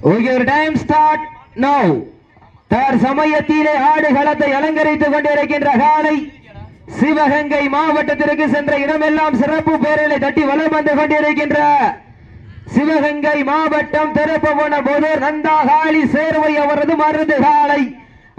உயர் time start no தார் சமயத்திலே ஆடுகளத்தை அலங்கரித்துக் கொண்டிருக்கின்ற காலை சிவகங்கை மாவட்டத்திற்கு சென்ற இடமெல்லாம் சிறப்பு பேரலை தட்டி வலம் வந்து கொண்டிருக்கின்ற சிவகங்கை மாவட்டம் திறப்பவன போது நந்தாகாளி சேர்வை அவரது மருந்து காலை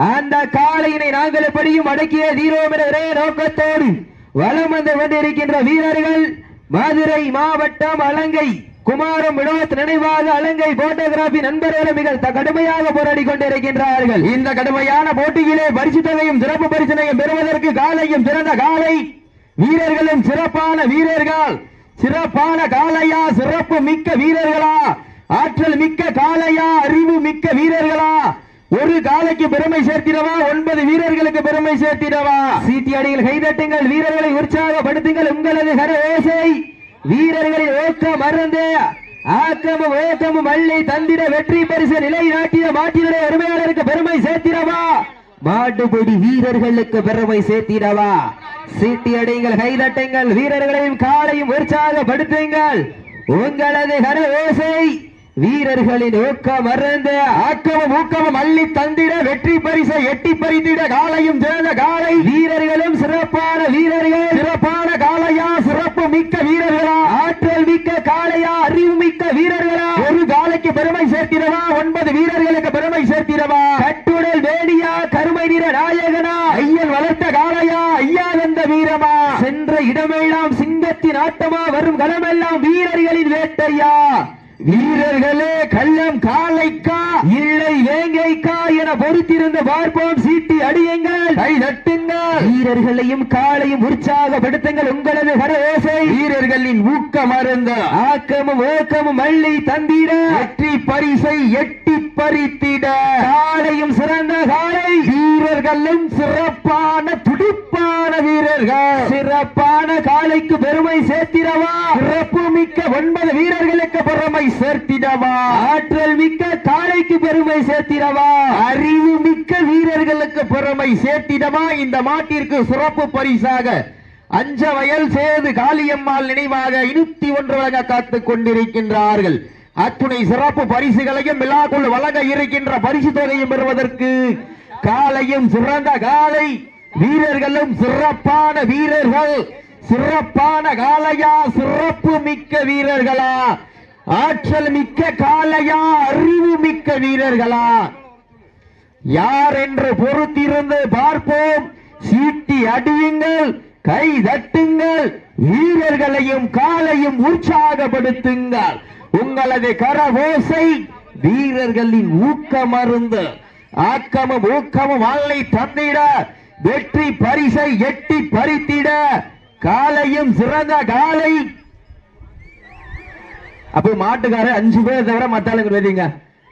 அந்த காளையினை நாங்கள் எப்படியும் அடக்கிய தீரோம் என்ற ஒரே நோக்கத்தோடு வலம் வந்து கொண்டிருக்கின்ற வீரர்கள் மதுரை மாவட்டம் அலங்கை. குமாரம் வினோத் நினைவாக அலங்கை போட்டோகிராபி நண்பர்களும் மிக த- கடுமையாக போராடி கொண்டிருக்கின்றார்கள். இந்த கடுமையான போட்டியிலே பரிசு தொகையும் சிறப்பு பரிசனையும் பெறுவதற்கு காலையும் சிறந்த காலை. வீரர்களும் சிறப்பான வீரர்கள். சிறப்பான காலையா சிறப்பு மிக்க வீரர்களா? ஆற்றல் மிக்க காலையா அறிவு மிக்க வீரர்களா? ஒரு காலைக்கு பெருமை சேர்த்திடவா? ஒன்பது வீரர்களுக்கு பெருமை சேர்த்திடவா? சீட்டி அடியில் கைதட்டுங்கள் வீரர்களை உற்சாகப்படுத்துங்கள். உங்களது கரவேசை வீரர்களின் ஓக்கம் மறந்து ஆக்கமும் ஓக்கமும் அள்ளி தந்திட வெற்றி பரிசு நிலை நாட்டிய மாட்டினுடைய உரிமையாளருக்கு பெருமை சேர்த்திடவா? மாட்டுப்படி வீரர்களுக்கு பெருமை சேர்த்திடவா? சீட்டி அடைங்கள் கைதட்டுங்கள் வீரர்களையும் காலையும் உற்சாகப்படுத்துங்கள். உங்களது கர ஓசை வீரர்களின் ஊக்கம் மறந்த ஆக்கமும் ஊக்கமும் அள்ளி தந்திட வெற்றி பரிசை எட்டி பறித்திட காலையும் சிறந்த காலை. வீரர்களும் சிறப்பான வீரர்கள். சிறப்பான காளையா சிறப்பு மிக்க வீரர்களா. ஆற்றல் மிக்க காளையா அறிவு மிக்க வீரர்களா. ஒரு காலைக்கு பெருமை சேர்த்திடவா? ஒன்பது வீரர்களுக்கு பெருமை சேர்த்திடவா? கட்டுடல் வேடியா கருமை நிற நாயகனா? ஐயன் வளர்த்த காலையா? ஐயா வந்த வீரமா? சென்ற இடமெல்லாம் சிங்கத்தின் ஆட்டமா வரும் களமெல்லாம் வீரர்களின் வேட்டையா? வீரர்களே கள்ளம் காலைக்கா இல்லை வேங்கைக்கா என பொறுத்திருந்து பார்ப்போம். சீட்டி அடியுங்கள் கை தட்டுங்கள். வீரர்களையும் காலையும் உற்சாகப்படுத்துங்கள் உங்களது கரவேசை வீரர்களின் ஊக்கம் அருந்த ஆக்கமும் ஓக்கமும் அள்ளி தந்திட. வெற்றி பரிசை எட்டி பறித்திட. காலையும் சிறந்த காலை வீரர்களும் சிறப்பான துடிப்பான வீரர்கள். சிறப்பான காலைக்கு பெருமை சேர்த்திடவா? சிறப்பு மிக்க ஒன்பது வீரர்களுக்கு பெருமை சேர்த்திடவா? ஆற்றல் மிக்க காளைக்கு பெருமை சேர்த்திடவா? அறிவு மிக்க வீரர்களுக்கு பெருமை சேர்த்திடவா? இந்த மாட்டிற்கு சிறப்பு பரிசாக அஞ்ச வயல் சேது காளியம்மாள் நினைவாக இருபத்தி ஒன்று வழங்க காத்துக் கொண்டிருக்கின்றார்கள். அத்துணை சிறப்பு பரிசுகளையும் விழாக்குள் வழங்க இருக்கின்ற பரிசு தொகையும் பெறுவதற்கு காலையும் சிறந்த காலை வீரர்களும் சிறப்பான வீரர்கள் சிறப்பான காளையா சிறப்பு மிக்க வீரர்களா? ஆற்றல் மிக்க காலையா அறிவு மிக்க வீரர்களா? யார் என்று பொறுத்திருந்து பார்ப்போம். சீட்டி அடியுங்கள் கை தட்டுங்கள் வீரர்களையும் காலையும் உற்சாகப்படுத்துங்கள். உங்களது கரவோசை வீரர்களின் ஊக்கமருந்து. ஆக்கமும் ஊக்கமும் அல்லை தந்திட வெற்றி பரிசை எட்டி பறித்திட காலையும் சிறந்த காலை அப்போ மாட்டுக்காரர் அஞ்சு பேரை தவிர மத்த ஆளுங்க வெளியங்க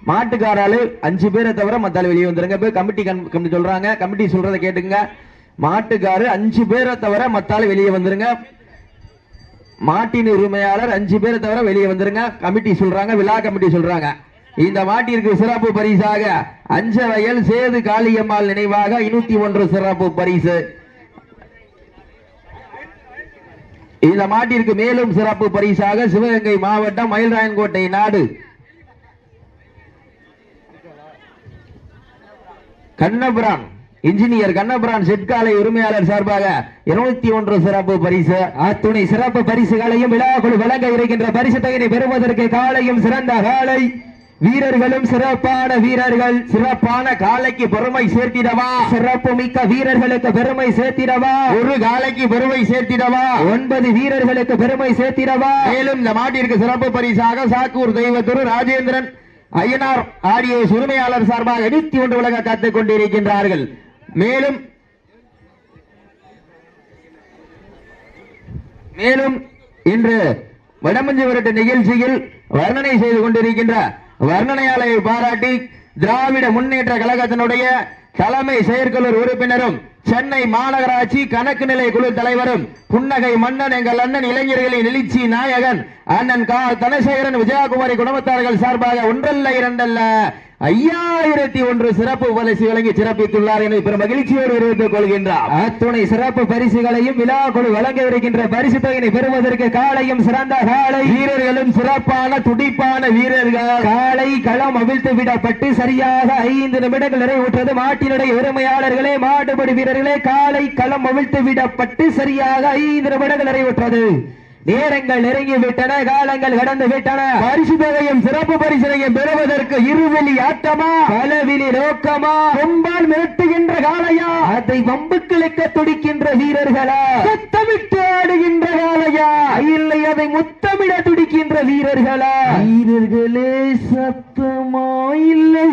மாட்டுக்காராலு அஞ்சு பேரை தவிர மத்த ஆளு வெளியே வந்துருங்க. போய் கமிட்டி கமிட்டி சொல்றாங்க. கமிட்டி சொல்றதை கேட்டுங்க மாட்டுக்காரு அஞ்சு பேரை தவிர மத்த ஆளு வெளியே வந்துருங்க. மாட்டின் உரிமையாளர் அஞ்சு பேரை தவிர வெளியே வந்துருங்க. கமிட்டி சொல்றாங்க விழா கமிட்டி சொல்றாங்க. இந்த மாட்டிற்கு சிறப்பு பரிசாக அஞ்ச வயல் சேது காளியம்மாள் நினைவாக இருநூத்தி ஒன்று சிறப்பு பரிசு. இந்த மாட்டிற்கு மேலும் சிறப்பு பரிசாக சிவகங்கை மாவட்டம் மயில்ராயன்கோட்டை நாடு. கண்ணபுரான் இன்ஜினியர் கண்ணபுரான் செட்காலை உரிமையாளர் சார்பாக இருநூத்தி ஒன்று சிறப்பு பரிசு அத்துணை சிறப்பு பரிசுகளையும் விழாக்குழு வழங்க இருக்கின்ற பரிசு தொகையை பெறுவதற்கு காலையும் சிறந்த காலை. வீரர்களும் சிறப்பான வீரர்கள். சிறப்பான காலைக்கு பெருமை சேர்த்திடவா? சிறப்பு மிக்க வீரர்களுக்கு பெருமை சேர்த்திடவா? ஒரு காலைக்கு பெருமை சேர்த்திடவா? ஒன்பது வீரர்களுக்கு பெருமை சேர்த்திடவா? மேலும் இந்த மாட்டிற்கு சிறப்பு பரிசாக சாக்கூர் தெய்வத்துரு ராஜேந்திரன் ஐயனார் ஆடியோ உரிமையாளர் சார்பாக இருபத்தி ஒன்று உலக காத்துக் கொண்டிருக்கின்றார்கள். மேலும் மேலும் இன்று வடமஞ்சி விரட்டு நிகழ்ச்சியில் வர்ணனை செய்து கொண்டிருக்கின்ற வர்ணனையாளரை பாராட்டி திராவிட முன்னேற்ற கழகத்தினுடைய தலைமை செயற்குழு உறுப்பினரும் சென்னை மாநகராட்சி கணக்கு நிலை குழு தலைவரும் புன்னகை மன்னன் எங்கள் அண்ணன் இளைஞர்களின் எழுச்சி நாயகன் அண்ணன் கா. தனசேகரன் விஜயகுமாரி குடும்பத்தார்கள் சார்பாக ஒன்றல்ல இரண்டல்ல ஐயாயிரத்தி ஒன்று சிறப்பு பரிசு வழங்கி சிறப்பித்துள்ளார் என பெரும் மகிழ்ச்சியோடு தெரிவித்துக் கொள்கின்றார். அத்துணை சிறப்பு பரிசுகளையும் விழா குழு வழங்க இருக்கின்ற பரிசு தொகையினை பெறுவதற்கு காலையும் சிறந்த காலை வீரர்களும் சிறப்பான துடிப்பான வீரர்கள். காலை களம் அவிழ்த்து விடப்பட்டு சரியாக ஐந்து நிமிடங்கள் நிறைவுற்றது. மாட்டினுடைய உரிமையாளர்களே மாடுபடி வீரர்களே காலை களம் அவிழ்த்து விடப்பட்டு சரியாக ஐந்து நிமிடங்கள் நிறைவுற்றது. நேரங்கள் நெருங்கி விட்டன காலங்கள் கடந்து விட்டன பரிசு தொகையும் சிறப்பு பரிசனையும் பெறுவதற்கு இருவெளி ஆட்டமா? பலவிலி நோக்கமா? கொம்பால் மிரட்டுகின்ற காளையா? அதை வம்புக்கிழக்க துடிக்கின்ற வீரர்களா? சத்தமிட்டு ஆடுகின்ற காளையா? இல்லை அதை முத்தமிட துடிக்கின்ற வீரர்களா? வீரர்களே சத்தமா இல்லை.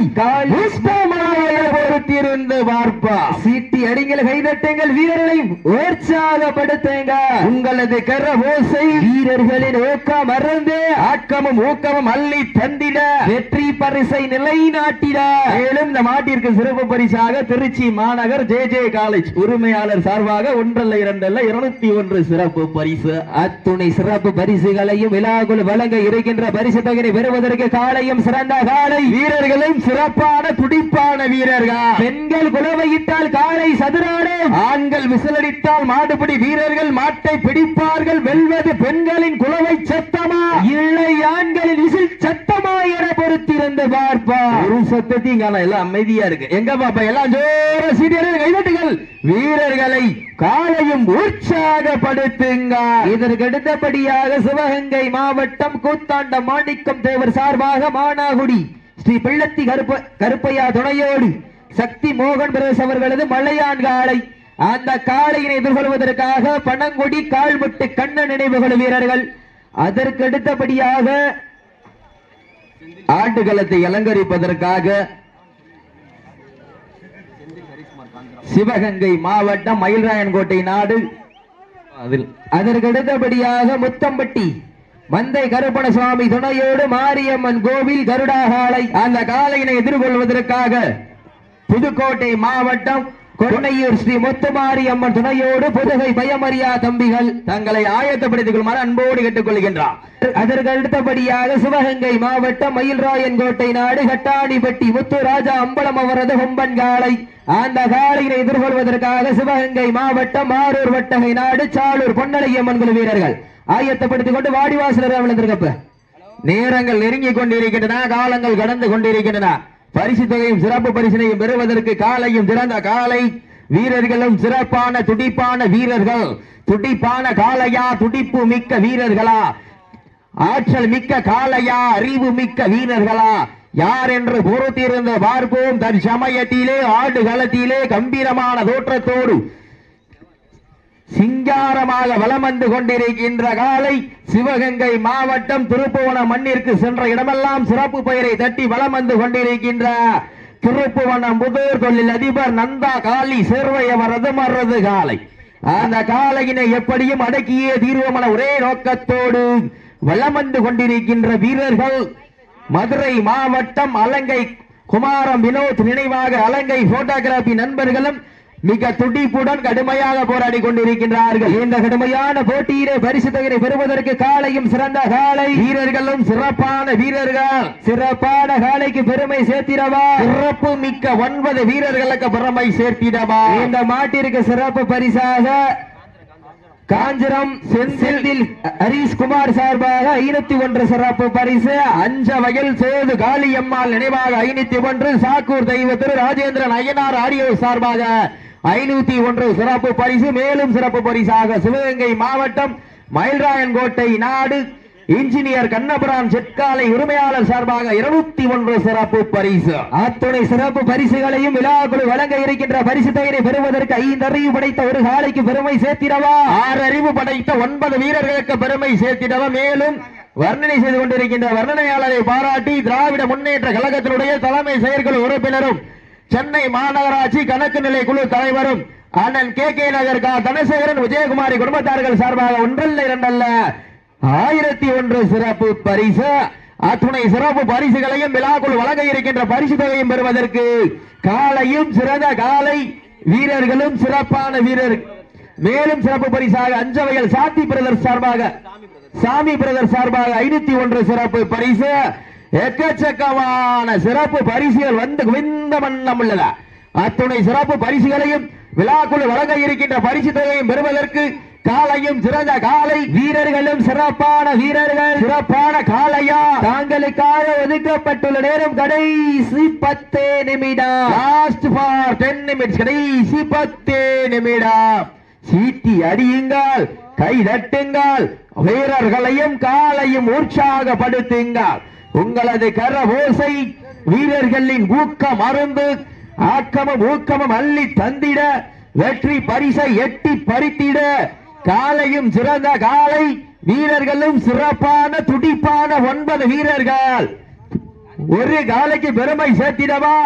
பொறுத்திருந்து பார்ப்பா. சீட்டி அடிங்கள் கைதட்டுங்கள் வீரர்களை உற்சாகப்படுத்துங்க. உங்களது கர ஓசை வீரர்களின் ஊக்கம் அருந்து ஆக்கமும் ஊக்கமும் அள்ளி தந்திட. வெற்றி பரிசை நிலைநாட்டிட. மேலும் இந்த மாட்டிற்கு சிறப்பு பரிசாக திருச்சி மாநகர் ஜே ஜே காலேஜ் உரிமையாளர் சார்பாக ஒன்றல்ல இரண்டல்ல இருநூத்தி ஒன்று சிறப்பு பரிசு. அத்துணை சிறப்பு பரிசுகளையும் விழாக்குள் வழங்க இருக்கின்ற பரிசு தொகையை பெறுவதற்கு காலையும் சிறந்த காலை. வீரர்களும் சிறப்பான துடிப்பான வீரர்கள். பெண்கள் குலவையிட்டால் காலை சதுராடும். ஆண்கள் விசிலடித்தால் மாடுபிடி வீரர்கள் மாட்டை பிடிப்பார்கள் வெல்வது பெண்களின் குலவை சத்தமா இல்லை ஆண்களின் விசில் சத்தமா என பொறுத்திருந்து பார்ப்பா. ஒரு சத்தத்தையும் காண எல்லாம் அமைதியா இருக்கு. எங்க பாப்பா? எல்லாம் ஜோர சீரியர்கள் கைதட்டுகள். வீரர்களை காலையும் உற்சாகப்படுத்துங்க. இதற்கு அடுத்தபடியாக சிவகங்கை மாவட்டம் கூத்தாண்ட மாணிக்கம் தேவர் சார்பாக மானாகுடி ஸ்ரீ பிள்ளத்தி கருப்ப கருப்பையா துணையோடு சக்தி மோகன் பிரதேஷ் அவர்களது மலையான் காளை அந்த காளையினை எதிர்கொள்வதற்காக பனங்குடி கால்முட்டு கண்ண நினைவுகள் வீரர்கள் அதற்கு அடுத்தபடியாக ஆட்டுக்களத்தை அலங்கரிப்பதற்காக சிவகங்கை மாவட்டம் மயில்ராயன்கோட்டை நாடு. அதில் அதற்கு அடுத்தபடியாக முத்தம்பட்டி மந்தை கருப்பண சுவாமி துணையோடு மாரியம்மன் கோவில் கருடாகாலை அந்த காலையினை எதிர்கொள்வதற்காக புதுக்கோட்டை மாவட்டம் கொன்னையூர் ஸ்ரீ முத்துமாரி அம்மன் துணையோடு புதுகை பயமறியா தம்பிகள் தங்களை ஆயத்தப்படுத்திக் கொள்ளுமாறு அன்போடு கேட்டுக்கொள்கின்றார். அதற்கு அடுத்தபடியாக சிவகங்கை மாவட்டம் மயில்ராயன் கோட்டை நாடு கட்டாணிப்பட்டி முத்து ராஜா அம்பலம் அவரது கொம்பன் காளை. அந்த காளையினை எதிர்கொள்வதற்காக சிவகங்கை மாவட்டம் ஆரூர் வட்டகை நாடு சாலூர் பொன்னலையம்மன் குழு வீரர்கள் ஆயத்தப்படுத்திக் கொண்டு வாடிவாசலர் விழுந்திருக்கப்ப நேரங்கள் நெருங்கிக் கொண்டிருக்கின்றன காலங்கள் கடந்து கொண்டிருக்கின்றன. பரிசு தொகையும் சிறப்பு பரிசினையும் பெறுவதற்கு காலையும் சிறந்த காலை. வீரர்களும் சிறப்பான துடிப்பான வீரர்கள். துடிப்பான காலையா துடிப்பு மிக்க வீரர்களா? ஆற்றல் மிக்க காளையா அறிவு மிக்க வீரர்களா? யார் என்று பொறுத்திருந்து பார்ப்போம். தன் சமயத்திலே ஆடு களத்திலே கம்பீரமான தோற்றத்தோடு சிங்காரமாக வலம் வந்து கொண்டிருக்கின்ற காலை சிவகங்கை மாவட்டம் திருப்புவன மண்ணிற்கு சென்ற இடமெல்லாம் சிறப்பு பெயரை தட்டி வலம் வந்து கொண்டிருக்கின்ற திருப்புவனம் புதூர் தொழில் அதிபர் நந்தா காளி சேர்வையவரது மறது காலை. அந்த காலையினை எப்படியும் அடக்கியே தீர்வமன ஒரே நோக்கத்தோடு வலம் வந்து கொண்டிருக்கின்ற வீரர்கள் மதுரை மாவட்டம் அலங்கை குமாரம் வினோத் நினைவாக அலங்கை போட்டோகிராபி நண்பர்களும் மிக துடிப்புடன் கடுமையாக போராடி கொண்டிருக்கின்றார்கள். இந்த கடுமையான போட்டியிலே பரிசு தொகையை பெறுவதற்கு காலையும் சிறந்த காலை. வீரர்களும் சிறப்பான வீரர்கள். சிறப்பான காலைக்கு பெருமை சேர்த்திடவா? சிறப்பு மிக்க ஒன்பது வீரர்களுக்கு பெருமை சேர்த்திடவா? இந்த மாட்டிற்கு சிறப்பு பரிசாக காஞ்சிரம் செந்தில் ஹரீஷ் குமார் சார்பாக ஐநூத்தி ஒன்று சிறப்பு பரிசு. அஞ்ச வயல் சேது காளியம்மாள் நினைவாக ஐநூத்தி ஒன்று. சாக்கூர் தெய்வ திரு ராஜேந்திரன் ஐயனார் ஆடியோ சார்பாக ஐநூத்தி ஒன்று சிறப்பு பரிசு மேலும் சிறப்பு பரிசாக சிவகங்கை மாவட்டம் மயில்ராயன்கோட்டை நாடு. இன்ஜினியர் கண்ணபுரான் செட்காலை உரிமையாளர் சார்பாக இருநூத்தி ஒன்று சிறப்பு பரிசு. அத்துணை சிறப்பு பரிசுகளையும் விழாக்குழு வழங்க இருக்கின்ற பரிசு தொகையை பெறுவதற்கு ஐந்து அறிவு படைத்த ஒரு காலைக்கு பெருமை சேர்த்திடவா? ஆறு அறிவு படைத்த ஒன்பது வீரர்களுக்கு பெருமை சேர்த்திடவ? மேலும் வர்ணனை செய்து கொண்டிருக்கின்ற வர்ணனையாளரை பாராட்டி திராவிட முன்னேற்ற கழகத்தினுடைய தலைமை செயற்குழு உறுப்பினரும் சென்னை மாநகராட்சி கணக்கு நிலை குழு தலைவரும் அண்ணன் கே கே நகர் கா தனசேகரன் விஜயகுமாரி குடும்பத்தார்கள் சார்பாக ஒன்றல்ல இரண்டல்ல. ஆயிரத்தி ஒன்று சிறப்பு பரிசு. அத்துணை சிறப்பு பரிசுகளையும் விழாக்குள் வழங்க இருக்கின்ற பரிசு தொகையும் பெறுவதற்கு காலையும் சிறந்த காலை வீரர்களும் சிறப்பான வீரர். மேலும் சிறப்பு பரிசாக அஞ்சவைகள் சாந்தி பிரதர் சார்பாக சாமி பிரதர் சார்பாக ஐநூத்தி ஒன்று சிறப்பு பரிசு. எக்கச்சக்கமான சிறப்பு பரிசுகள் வந்து குவிந்த வண்ணம் உள்ளதா அத்துணை சிறப்பு பரிசுகளையும் விழாக்குழு வழங்க இருக்கின்ற பரிசு தொகையும் பெறுவதற்கு காலையும் சிறந்த காலை வீரர்களும் சிறப்பான வீரர்கள் சிறப்பான காலையா தாங்களுக்காக ஒதுக்கப்பட்டுள்ள நேரம் கடைசி பத்து நிமிடம். லாஸ்ட் ஃபார் டென் நிமிட்ஸ் கடைசி பத்து நிமிடம். சீட்டி அடியுங்கள் கை தட்டுங்கள் வீரர்களையும் காலையும் உற்சாகப்படுத்துங்கள். உங்களது கர ஓசை வீரர்களின் ஊக்கம் அருந்து ஆக்கமும் ஊக்கமும் அள்ளி தந்திட வெற்றி பரிசை எட்டி பறித்திட காலையும் சிறந்த காலை வீரர்களும் சிறப்பான துடிப்பான ஒன்பது வீரர்கள். ஒரு காலைக்கு பெருமை சேர்த்திடவா?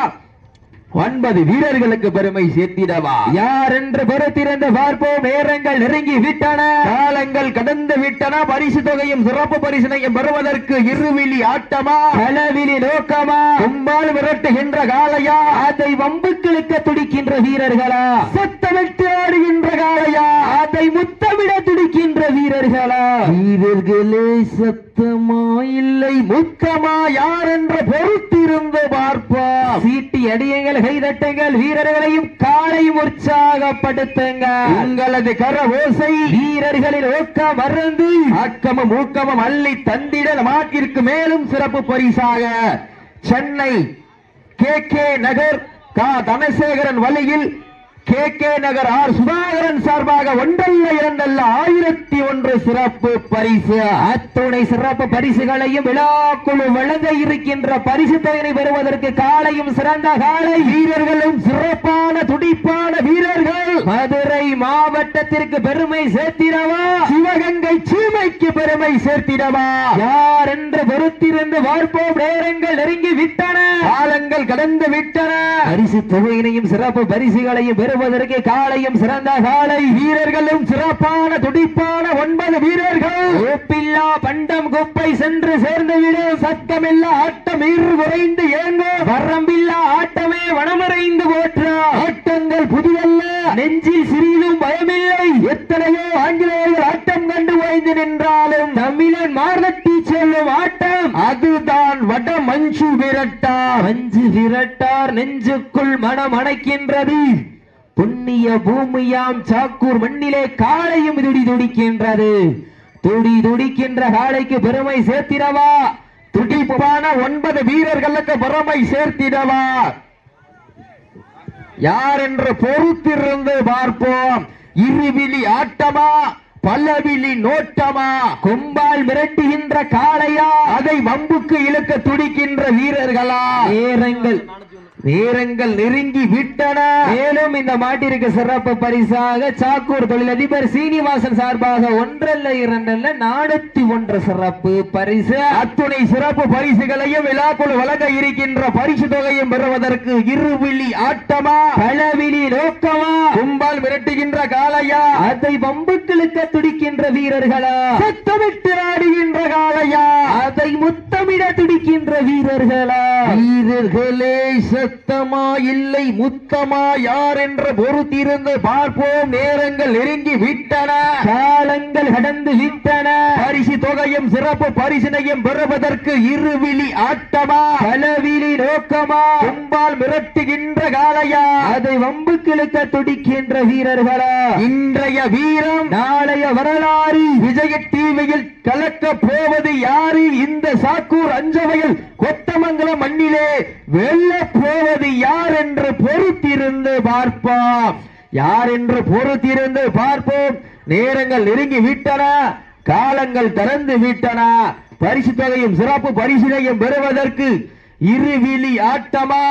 ஒன்பது வீரர்களுக்கு பெருமை சேர்த்திடவா? யார் என்று பொறுத்திருந்து பார்ப்போம். நேரங்கள் நெருங்கி விட்டன. காலங்கள் கடந்து விட்டன. பரிசு தொகையும் சிறப்பு பரிசினையும் பெறுவதற்கு இருவிழி ஆட்டமா? களவிலி நோக்கமா? கும்பால் விரட்டுகின்ற காளையா? அதை வம்புக்கிழுக்க துடிக்கின்ற வீரர்களா? சத்தமிட்டு ஆடுகின்ற காளையா? அதை முத்தமிட துடிக்கின்ற வீரர்களா? வீரர்களே சத்தமா இல்லை முத்தமா? யார் என்று பொறுத்திருந்து பார்ப்போம். சீட்டி அடியுங்கள் கைதட்டுங்கள் வீரர்களையும் காலையும் உற்சாகப்படுத்துங்கள் உங்களது கர ஓசை வீரர்களின் ஊக்கம் மறந்து ஆக்கமும் ஊக்கமும் அள்ளி தந்திட மாட்டிற்கு மேலும் சிறப்பு பரிசாக. சென்னை கே கே நகர் கா. தனசேகரன் வழியில் K K Nagar R Sudhakaran சார்பாக ஒன்றல்ல இரண்டல்ல ஆயிரத்தி ஒன்று சிறப்பு பரிசு. அத்துணை சிறப்பு பரிசுகளையும் விழாக்குழு வழங்க இருக்கின்ற பரிசு தொகையை பெறுவதற்கு காலையும் சிறந்த காலை. வீரர்களும் சிறப்பான துடிப்பான வீரர்கள். மதுரை மாவட்டத்திற்கு பெருமை சேர்த்திடவா? சிவகங்கை சீமைக்கு பெருமை சேர்த்திடவா? யார் என்று பொறுத்திருந்து பார்ப்போம். நேரங்கள் நெருங்கி விட்டன. காலங்கள் கடந்து விட்டன. பரிசு தொகையினையும் சிறப்பு பரிசுகளையும் பெறுவதற்கு காலையும் சிறந்த காலை வீரர்களும் சிறப்பான துடிப்பான ஒன்பது வீரர்கள். ஒப்பில்லா பண்டம் குப்பை சென்று சேர்ந்து விடும் சத்தமில்லா ஆட்டம் ஈறு குறைந்து ஏங்கோ. வரம்பில்லா ஆட்டமே வனமறைந்து போற்றா. ஆட்டங்கள் புதிதல்ல நெஞ்சில் சிறிதும் பயமில்லை. எத்தனையோ ஆங்கிலேயர் ஆட்டம் கண்டு ஓய்ந்து நின்றாலும் தமிழன் மார்நட்டி செல்லும் ஆட்டம். அதுதான் வட மஞ்சு விரட்டா மஞ்சு விரட்டார் நெஞ்சுக்குள் மனம் அணைக்கின்றது. புண்ணிய பூமியாம் சாக்கூர் மண்ணிலே காளையும் துடி துடிக்கின்றது. துடி துடிக்கின்ற காளைக்கு பெருமை சேர்த்திடவா? துடிப்பான ஒன்பது வீரர்களுக்கு பெருமை சேர்த்திடவா? யார் என்று பொறுத்திருந்து பார்ப்போம்? இருவிழி ஆட்டமா? பல்லவிழி நோட்டமா? கொம்பால் மிரட்டுகின்ற காளையா? அதை வம்புக்கு இழுக்க துடிக்கின்ற வீரர்களா? நேரங்கள் நேரங்கள் நெருங்கி விட்டன. மேலும் இந்த மாட்டிற்கு சிறப்பு பரிசாக சாக்கூர் தொழிலதிபர் சீனிவாசன் சார்பாக ஒன்றல்ல இரண்டல்ல நானூத்தி ஒன்று சிறப்பு பரிசு. அத்துணை சிறப்பு பரிசுகளையும் விழாக்குள் வழங்க இருக்கின்ற பரிசு தொகையும் பெறுவதற்கு இருவிழி ஆட்டமா? பழவிழி நோக்கமா? கும்பால் மிரட்டுகின்ற காளையா? அதை வம்புக்களுக்க துடிக்கின்ற வீரர்களா? சத்தமிட்டு நாடுகின்ற காளையா? அதை முத்தமிட துடிக்கின்ற வீரர்களா? வீரர்களே சத்தமா இல்லை முத்தமா யார் என்ற பொறுத்திருந்து பார்ப்போம். நேரங்கள் நெருங்கி விட்டன. காலங்கள் கடந்து விட்டன. பரிசு தொகையும் சிறப்பு பரிசினையும் பெறுவதற்கு இருவிழி ஆட்டமா? பலவிழி நோக்கமா? கும்பால் மிரட்டுகின்ற காலையா அதை வம்புக்களுக்க துடிக்கின்ற வீரர்களா? இன்றைய வீரம் நாளைய வரலாறு. விஜய டிவியில் கலக்க போவது யாரு? இந்த சாக்கூர் அஞ்சவையில் கொத்தமங்கலம் மண்ணிலே வெல்ல போவது யார் என்று பொறுத்திருந்து பார்ப்போம். யார் என்று பொறுத்திருந்து பார்ப்போம். நேரங்கள் நெருங்கி விட்டன. காலங்கள் திறந்து விட்டன. பரிசு தொகையும் சிறப்பு பரிசினையும் பெறுவதற்கு இருவிழி ஆட்டமா?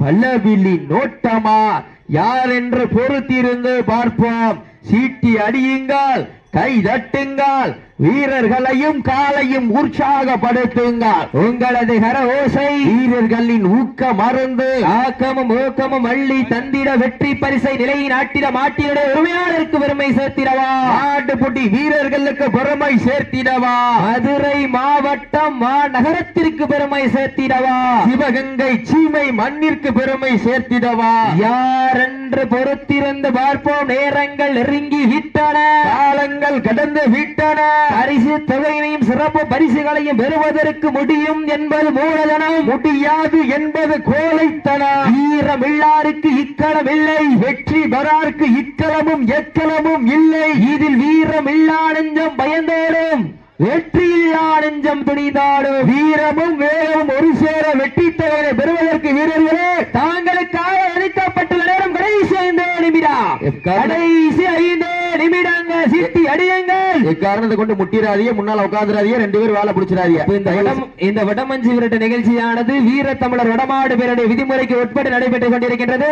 பல்லவிழி நோட்டமா? யார் என்று பொறுத்திருந்து பார்ப்போம். சீட்டி அடியுங்கள் கை தட்டுங்கள் வீரர்களையும் காலையும் உற்சாகப்படுத்துங்கள். உங்களது கர ஓசை வீரர்களின் ஊக்க மருந்து ஆக்கமும் ஊக்கமும் அள்ளி தந்திட வெற்றி பரிசை நிலையின் ஆட்டிட மாட்டினுடைய உரிமையாளருக்கு பெருமை சேர்த்திடவா? ஆட்டுப்புட்டி வீரர்களுக்கு பெருமை சேர்த்திடவா? மதுரை மாவட்டம் மாநகரத்திற்கு பெருமை சேர்த்திடவா? சிவகங்கை சீமை மண்ணிற்கு பெருமை சேர்த்திடவா? யார் என்று பொறுத்திருந்து பார்ப்போம். நேரங்கள் நெருங்கி விட்டன. காலங்கள் கடந்து விட்டன. பரிசு தொகையினையும் சிறப்பு பரிசுகளையும் பெறுவதற்கு முடியும் என்பது மூலதனம். முடியாது என்பது கோழைத்தனம். வீரமில்லாருக்கு இக்களம் இல்லை வெற்றி பெறார்க்கு இக்கலமும் எக்கலமும் இல்லை. இதில் வீரமில்லா நெஞ்சம் பயந்தோடும். வெற்றியில்லா நெஞ்சம் துணிந்தாடும். வீரமும் வேகமும் ஒரு சேர வெற்றி தொகையை பெறுவதற்கு வீரர்களே தாங்களுக்காக ஒதுக்கப்பட்டுள்ள நேரம் கடைசி ஐந்து நிமிடம். கடைசி ஐந்து நிமிடங்கள். சிட்டி அடியுங்கள். எக்காரணத்தை கொண்டு முட்டிராதிய முன்னால உட்காந்துராதிய ரெண்டு பேரும் வேலை பிடிச்சிடாதிய இப்ப இந்த வடம் இந்த வடமஞ்சி விரட்டு நிகழ்ச்சியானது வீர தமிழர் வடமாடு பேருடைய விதிமுறைக்கு உட்பட்டு நடைபெற்றுக் கொண்டிருக்கின்றது.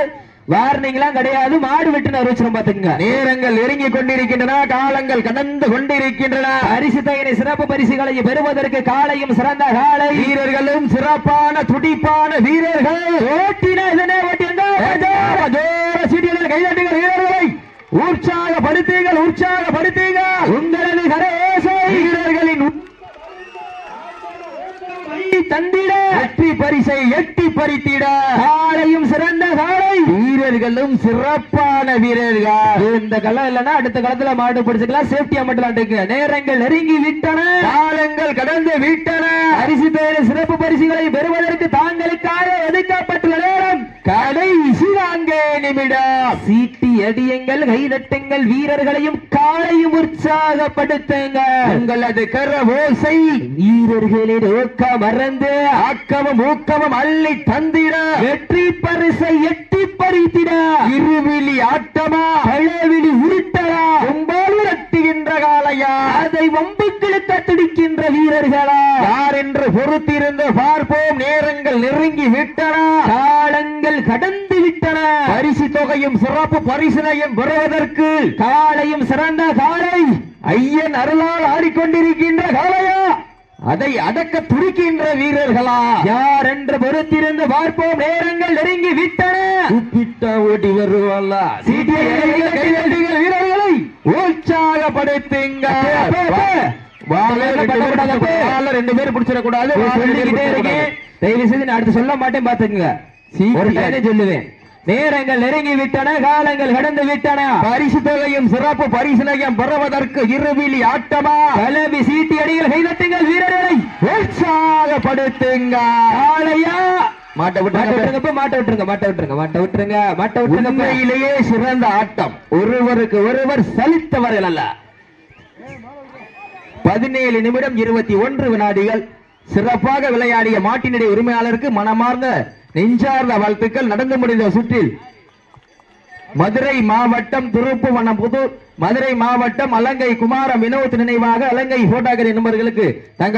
வார்னிங்லாம் கிடையாது மாடு வெட்டுன ருச்சிரம் பாத்துங்க நேரங்கள் நெருங்கிக் கொண்டிருக்கின்றன காலங்கள் கடந்து கொண்டிருக்கின்றன. பரிசு தகின சிறப்பு பரிசுகளை பெறுவதற்கு காலையும் சிறந்த காலை. வீரர்களும் சிறப்பான துடிப்பான வீரர்கள். ஓட்டின இதனே ஓட்டியங்க சீட்டிகளில் கைதட்டுங்கள் வீரர்களை உற்சாகப்படுத்தீங்கள் உற்சாகப்படுத்தீங்கள் உங்களது கரேசை வீரர்களின் உத்- வெற்றி பரிசை எட்டி பறித்திட. காலையும் சிறந்த காலை வீரர்களும் சிறப்பான வீரர்கள். இந்த களம் இல்லைன்னா அடுத்த களத்துல மாடு பிடிச்சுக்கலாம். சேஃப்டியா மட்டும் விளாண்டுங்க நேரங்கள் நெருங்கி விட்டன. காலங்கள் கடந்து விட்டன. பரிசு பேரு சிறப்பு பரிசுகளை பெறுவதற்கு தாங்களுக்காக ஒதுக்கப்பட்டுள்ள நேரம். கடைசி நான்கே நிமிடம். சீட்டி அடியுங்கள் கைதட்டுங்கள் வீரர்களையும் காலையும் உற்சாகப்படுத்துங்க. உங்களது கர ஓசை வீரர்களின் ஊக்க மறந்து ஆக்கமும் ஊக்கமும் அள்ளி தந்திட. வெற்றி பரிசை எட்டி பறித்திட. இருவிழி ஆட்டமா? பழவிழி உருட்டலா? கும்பால் விரட்டுகின்ற காலையா அதை வம்புக்கிழுக்க துடிக்கின்ற வீரர்களா? யார் என்று பொறுத்திருந்து பார்ப்போம் நேரங்கள் நெருங்கி விட்டன. காலங்கள் கடந்து விட்டன. பரிசு தொகையும் சிறப்பு பரிசினையும் பெறுவதற்கு காலையும் சிறந்த காலை ஐயன் அருளால் ஆடிக்கொண்டிருக்கின்ற காளையா? அதை அடக்க துடிக்கின்ற வீரர்களா? யார் என்று பொறுத்திருந்து பார்ப்போம். நேரங்கள் நெருங்கி விட்டன. கூப்பிட்டா ஓடி கைதட்டுங்கள் வீரர்களை உற்சாகப்படுத்துங்க. ரெண்டு பேர் பட்டக்கூடாது, அப்பே. வாழ ரெண்டு பேர் பிடிச்சிட கூடாது நான் சொல்லிக்கிட்டே இருக்கேன். தயவு செய்து நான் அடுத்து சொல்ல மாட்டேன் பாத்துக்குங்க. ஒரு சொல்லுவேன். நேரங்கள் நெருங்கி விட்டன காலங்கள் கடந்து விட்டன பரிசு தொகையும் சிறப்பு பரிசினையும் பெறுவதற்கு இருவிழி ஆட்டமா? கலவி சீட்டி அடிகள் கைதட்டுங்கள் வீரர்களை. உற்சாகப்படுத்துங்க. காளையா மாட்ட மாட்ட விட்டு விட்டுருங்க மாட்ட விட்டுருங்க மாட்ட விட்டுருங்க மாட்ட விட்டுருங்க மாட்ட விட்டுருங்க உண்மையிலேயே சிறந்த ஆட்டம். ஒருவருக்கு ஒருவர் சலித்தவர்கள் அல்ல. பதினேழு நிமிடம் இருபத்தி ஒன்று வினாடிகள். சிறப்பாக விளையாடிய மாட்டினுடைய உரிமையாளருக்கு மனமார்ந்த நெஞ்சார்ந்த வாழ்த்துக்கள் நடந்து முடிந்த சுற்றில் மதுரை மாவட்டம் திருப்புவனம்புதூர் மதுரை மாவட்டம் அலங்கை குமார வினோத் நினைவாக அலங்கை போட்டாகரி நண்பர்களுக்கு தங்கள்